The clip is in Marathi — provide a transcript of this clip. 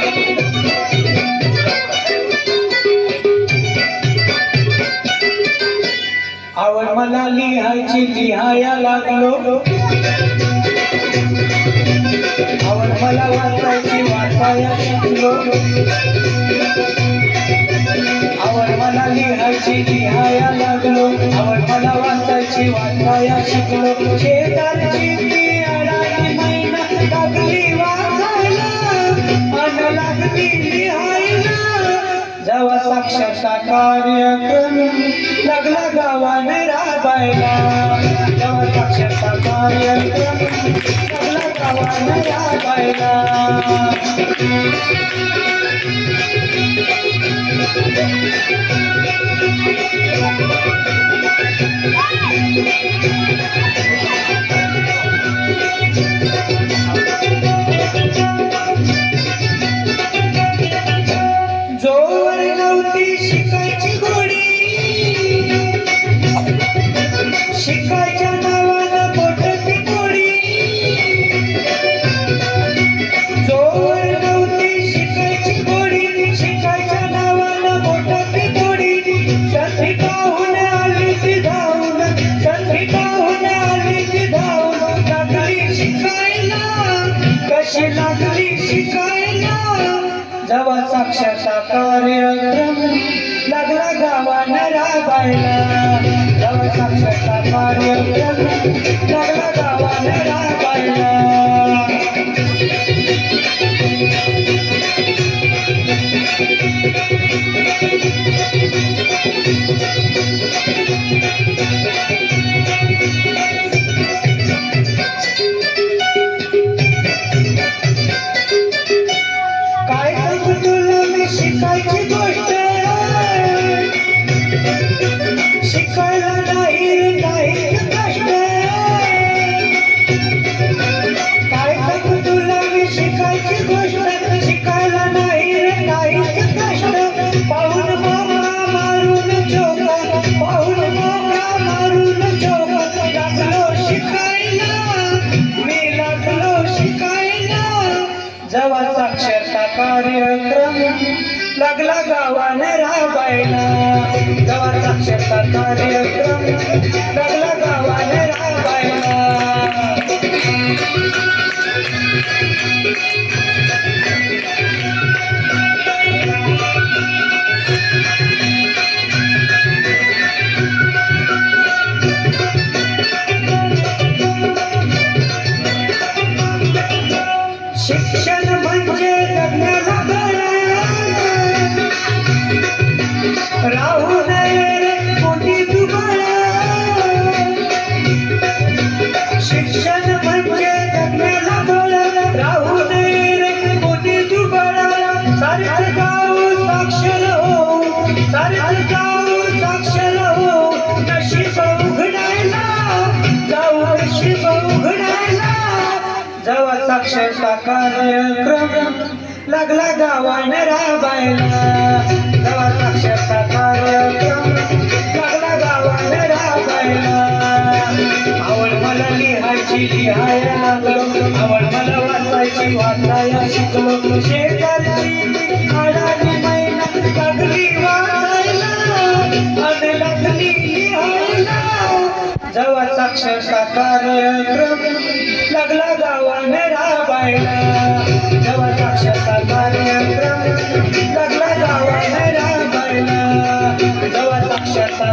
आवड मला लिहायची लिहाया लागलो. आवड मला वाचायची वाचाया शिकलो आवड मला लिहायची लिहाया लागलो. आवड मला वाचायची वाचाया शिकलो. शेजारची कार्यक्रम. लागला गावा मेरा जेव्हा साक्षरता कार्यक्रम. लगला गावा मेरा गावाने Thank you. जेव्हा साक्षरता कार्यक्रम लागला गावानं राबायला जेव्हा साक्षरता कार्यक्रम लागला गावानं राबायला काय শিখাইছি তুই जेव्हा साक्षरता कार्यक्रम लागला गावाने राबायला जेव्हा साक्षरता कार्यक्रम लागला गावाने राबायला साक्षरता कार्यक्रम लागला गावान राबायला जेव्हा साक्षरता कार्यक्रम लागला गावान राबायला आवड मला लिहायची लिहायला लागलो आवड मला वाचायची वाचायला शिकलो शेजारची ती अडाणी मैना लागली वाचायला आणि लागली लिहायला जेव्हा साक्षरता कार्यक्रम जेव्हा